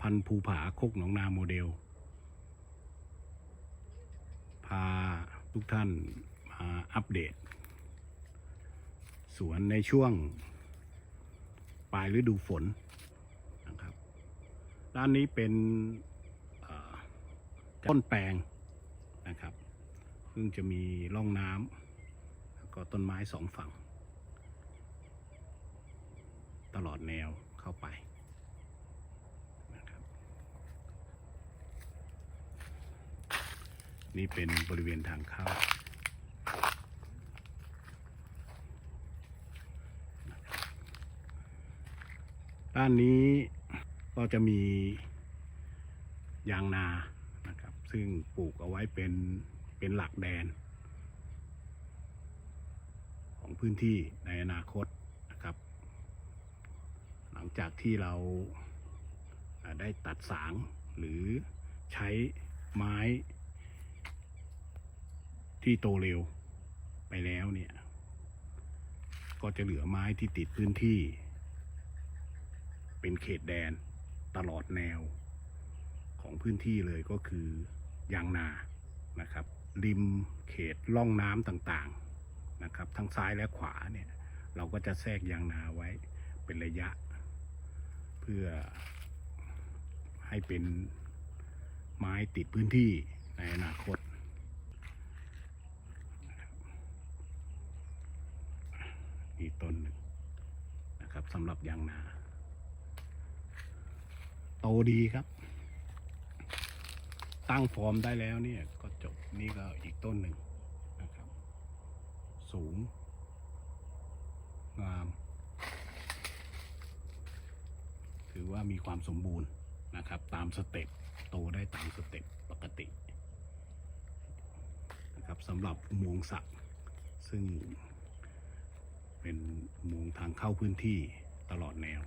พันภูผาโคกหนองนาโมเดล พาทุกท่านมาอัปเดต สวนในช่วง ปลายฤดูฝนนะครับด้านนี้เป็นต้นแปลงนะครับซึ่งจะมีร่องน้ำแล้วก็ต้นไม้สองฝั่ง ตลอดแนวเข้าไปนะครับ นี่เป็นบริเวณทางเข้าด้านนี้ก็จะมียางนานะครับ ซึ่งปลูกเอาไว้เป็นเป็นหลักแดน ของพื้นที่ในอนาคตนะครับ หลังจากที่เราอ่าได้ตัดสางหรือใช้ไม้ ที่โตเร็วไปแล้วเนี่ย ก็จะเหลือไม้ที่ติดพื้นที่ เป็นเขตแดนตลอดแนวของพื้นที่เลยก็คือยางนานะครับ ริมเขตล่องน้ำต่างๆนะครับ ทั้งซ้ายและขวาเนี่ย เราก็จะแทรกยางนาไว้เป็นระยะ เพื่อให้เป็นไม้ติดพื้นที่ในอนาคต อีกต้นหนึ่งนะครับสำหรับยางนา โตดีครับ ตั้งฟอร์มได้แล้วเนี่ยก็จบนี่ก็อีกต้นหนึ่งนะครับ สูง งาม ถือว่ามีความสมบูรณ์นะครับ ตามสเต็ปโตได้ตามสเต็ปปกตินะครับสำหรับอุโมงสักซึ่ง เป็นอุโมงทางเข้าพื้นที่ตลอดแนว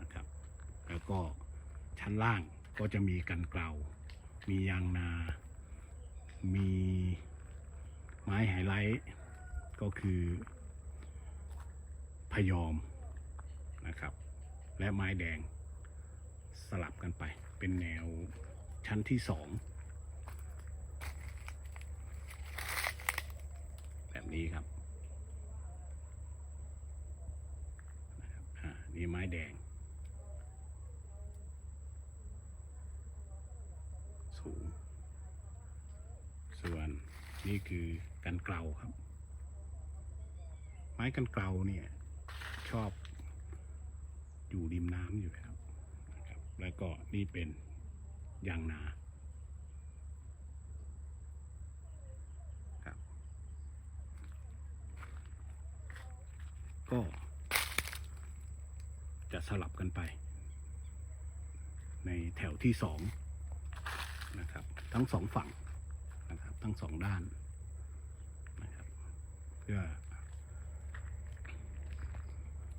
นะครับ แล้วก็ชั้นล่างก็จะมีกันเกลามียางนา มีไม้ไฮไลท์ก็คือพยอมนะครับ และไม้แดงสลับกันไปเป็นแนวชั้นที่สอง แบบ นี้ครับนี่ไม้แดง สูง ส่วนนี่คือกันเกลาครับ ไม้กันเกลาเนี่ย ชอบอยู่ริมน้ำอยู่แล้วครับ แล้วก็นี่เป็นยางนา ครับ ก็จะสลับกันไป ในแถวที่สองนะครับ ทั้งสองฝั่งนะครับ ทั้งสองด้านนะครับ เพื่อ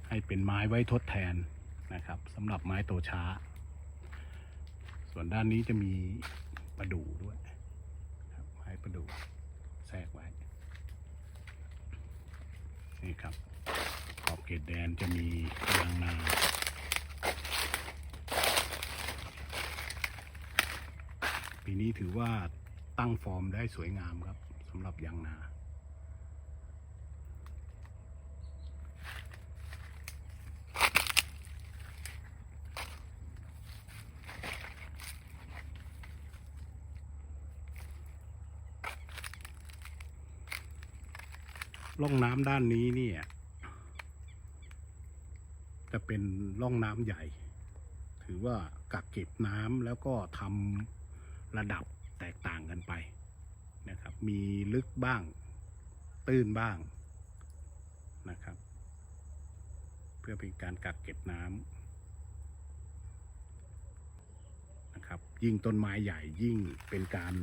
ให้เป็นไม้ไว้ทดแทนนะครับสำหรับไม้โตช้า ส่วนด้านนี้จะมีประดู่ด้วยครับไม้ประดู่แทรกไว้นี่ครับขอบ เขตแดนจะมียางนาปีนี้ถือว่าตั้งฟอร์มได้สวยงามครับสำหรับยางนาร่องน้ำด้านนี้เนี่ย จะเป็นร่องน้ำใหญ่ ถือว่ากักเก็บน้ำแล้วก็ทำระดับแตกต่างกันไปนะครับ มีลึกบ้างตื้นบ้างนะครับ เพื่อเป็นการกักเก็บน้ำนะครับ ยิ่งต้นไม้ใหญ่ยิ่งเป็นการ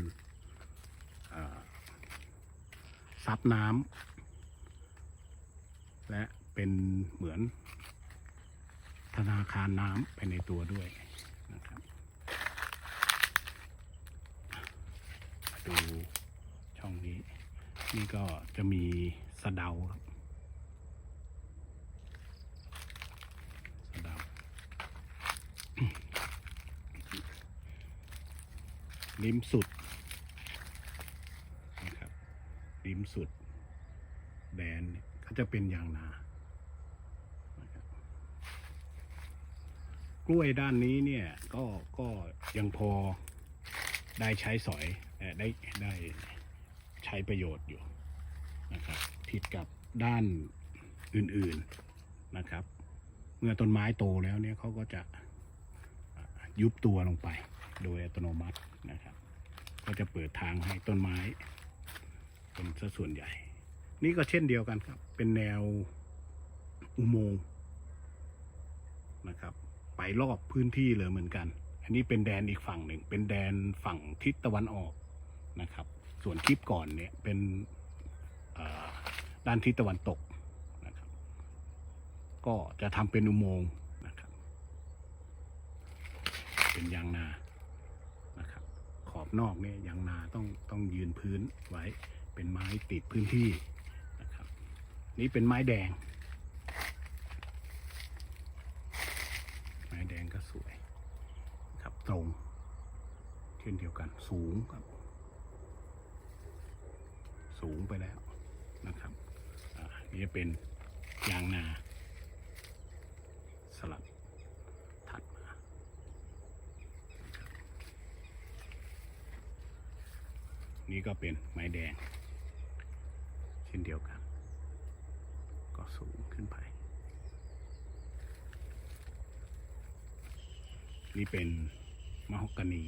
ซับน้ำและเป็นเหมือน ธนาคารน้ำไปในตัวด้วยนะครับมาดูช่องนี้ นี่ก็จะมีสะเดาครับสะเดา ริมสุดนะครับริมสุด แดนก็จะเป็นยางนา กล้วยด้านนี้เนี่ยก็ก็ยังพอได้ใช้สอยได้ได้ใช้ประโยชน์อยู่นะครับผิดกับด้านอื่นๆนะครับ เมื่อต้นไม้โตแล้วเนี่ยเขาก็จะยุบตัวลงไปโดยอัตโนมัตินะครับ ก็จะเปิดทางให้ต้นไม้เป็นสัดส่วนใหญ่ นี่ก็เช่นเดียวกันครับ เป็นแนวอุโมงค์นะครับ ไปรอบพื้นที่เลยเหมือนกัน อันนี้เป็นแดนอีกฝั่งหนึ่ง เป็นแดนฝั่งทิศตะวันออกนะครับ ส่วนคลิปก่อนเนี่ยเป็นด้านทิศตะวันตกนะครับ ก็จะทำเป็นอุโมงค์นะครับ เป็นยางนานะครับ ขอบนอกเนี่ยยางนาต้องต้องยืนพื้นไว้เป็นไม้ติดพื้นที่นะครับ นี่เป็นไม้แดง ไม้แดงก็สวยครับ ตรง เช่นเดียวกันสูงครับ สูงไปแล้วนะครับนี่เป็นยางนา สลับถัดมานนี่ก็เป็นไม้แดง เช่นเดียวกัน ก็สูงขึ้นไป นี่เป็น มะฮอกกานี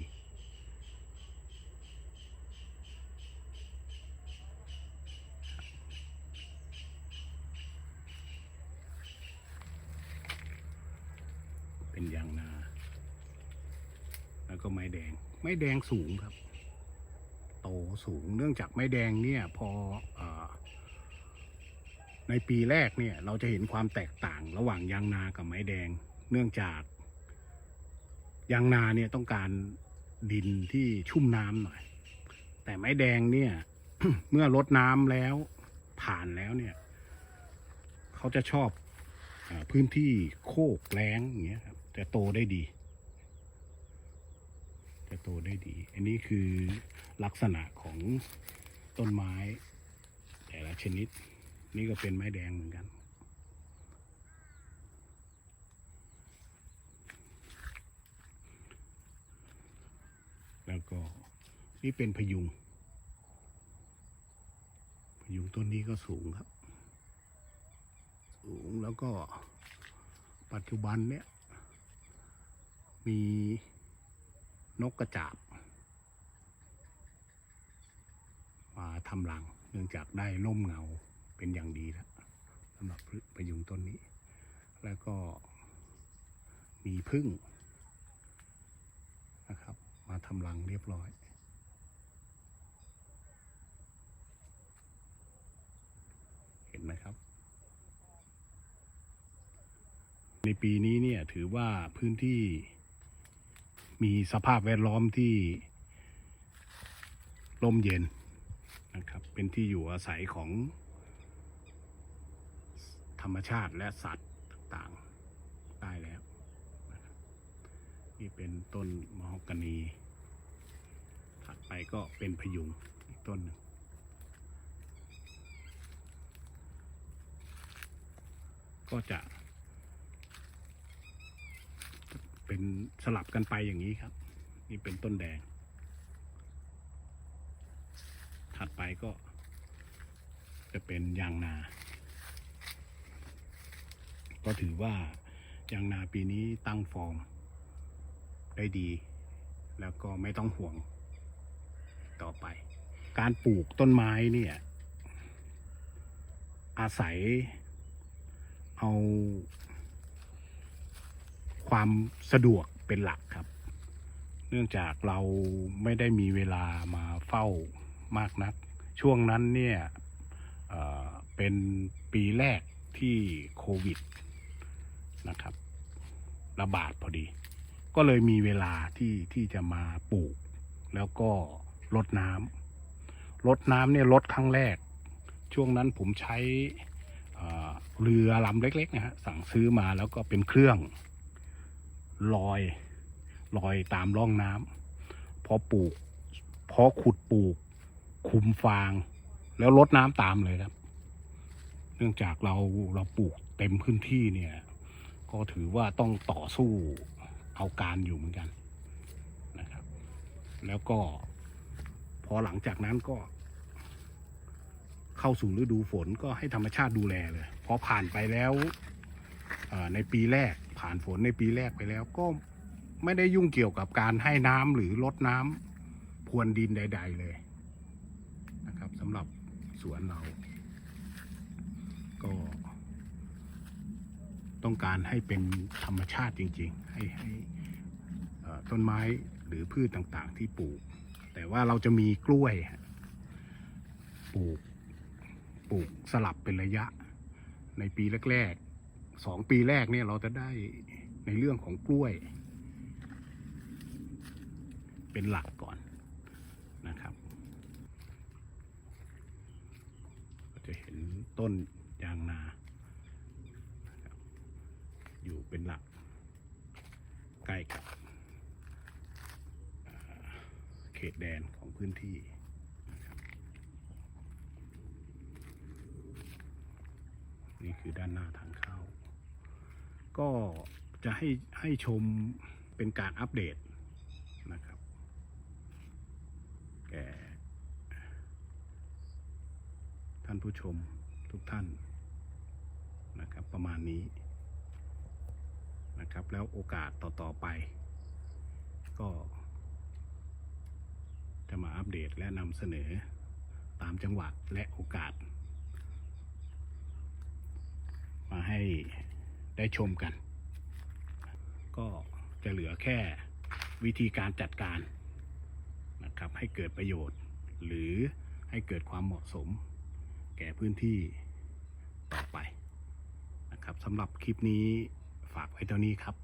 เป็นยางนา แล้วก็ไม้แดง ไม้แดงสูงครับ โตสูงเนื่องจากไม้แดงเนี่ยพอเออในปีแรกเนี่ยเราจะเห็นความแตกต่างระหว่างยางนากับไม้แดง เนื่องจาก ยางนาเนี่ยต้องการดินที่ชุ่มน้ำหน่อย แต่ไม้แดงเนี่ย เมื่อลดน้ำแล้วผ่านแล้วเนี่ย เขาจะชอบอพื้นที่โคกแล้งอย่างเงี้ยครับจะโตได้ดี จะโตได้ดี อันนี้คือลักษณะของต้นไม้ แต่ละชนิด นี่ก็เป็นไม้แดงเหมือนกัน แล้วก็ นี่เป็นพยุง พยุงต้นนี้ก็สูงครับ สูงแล้วก็ปัจจุบันเนี้ยมีนกกระจาบมาทำรัง เนื่องจากได้ร่มเงาเป็นอย่างดีแล้วสำหรับพยุงต้นนี้ แล้วก็มีพึ่งนะครับ มาทำรังเรียบร้อย เห็ นไหมครับ ในปีนี้เนี่ยถือว่าพื้นที่มีสภาพแวดล้อมที่ร่มเย็นนะครับ เป็นที่อยู่อาศัยของธรรมชาติและสัตว์ต่างๆได้แล้วนะครับนี่เป็นต้นมะฮอกกานี ถัดไปก็เป็นพยุงอีกต้นหนึ่ง ก็จะ เป็นสลับกันไปอย่างนี้ครับ นี่เป็นต้นแดง ถัดไปก็ จะเป็นยางนา ก็ถือว่ายางนาปีนี้ตั้งฟอร์มได้ดี แล้วก็ไม่ต้องห่วงต่อไป การปลูกต้นไม้เนี่ยอาศัย เอาความสะดวกเป็นหลักครับ เนื่องจากเราไม่ได้มีเวลามาเฝ้ามากนัก ช่วงนั้นเนี่ยเเป็นปีแรกที่โควิดนะครับ ระบาดพอดี ก็เลยมีเวลาที่ที่จะมาปลูก แล้วก็ลดน้ำลดน้ำเนี่ยลดครั้งแรก ช่วงนั้นผมใช้ เรือลำเล็กๆนะฮะสั่งซื้อมาแล้วก็เป็นเครื่องลอยลอยตามร่องน้ำพอปลูกพอขุดปลูก คุมฟาง แล้วลดน้ำตามเลยครับ เนื่องจากเราเราปลูกเต็มพื้นที่เนี่ย ก็ถือว่าต้องต่อสู้เอาการอยู่เหมือนกันนะครับ แล้วก็พอหลังจากนั้นก็ เข้าสู่ฤดูฝนก็ให้ธรรมชาติดูแลเลยพอผ่านไปแล้วในปีแรกผ่านฝนในปีแรกไปแล้วก็ไม่ได้ยุ่งเกี่ยวกับการให้น้ำหรือลดน้ำพรวนดินใด ๆ เลยนะครับสำหรับสวนเรา ก็ ต้องการให้เป็นธรรมชาติจริง ๆ ให้ให้ต้นไม้หรือพืชต่างๆที่ปลูก แต่ว่าเราจะมีกล้วยปลูก ปลูกสลับเป็นระยะ ในปีแรกๆสองปีแรกเนี่ยเราจะได้ในเรื่องของกล้วย เป็นหลักก่อนนะครับ ก็จะเห็นต้นยางนา อยู่เป็นหลัก ใกล้กับเขตแดนของพื้นที่นะครับ นี่คือด้านหน้าทางเข้า ก็จะให้ให้ชมเป็นการอัปเดตนะครับ แก่ท่านผู้ชมทุกท่านนะครับประมาณนี้นะครับ แล้วโอกาสต่อ ๆ ไป ก็จะมาอัปเดตและนำเสนอตามจังหวะและโอกาส มา ให้ได้ชมกัน ก็จะเหลือแค่วิธีการจัดการนะครับให้เกิดประโยชน์ หรือให้เกิดความเหมาะสม แก่พื้นที่ต่อไปนะครับสำหรับคลิปนี้ฝากไว้เท่านี้ครับ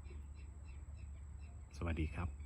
สวัสดีครับ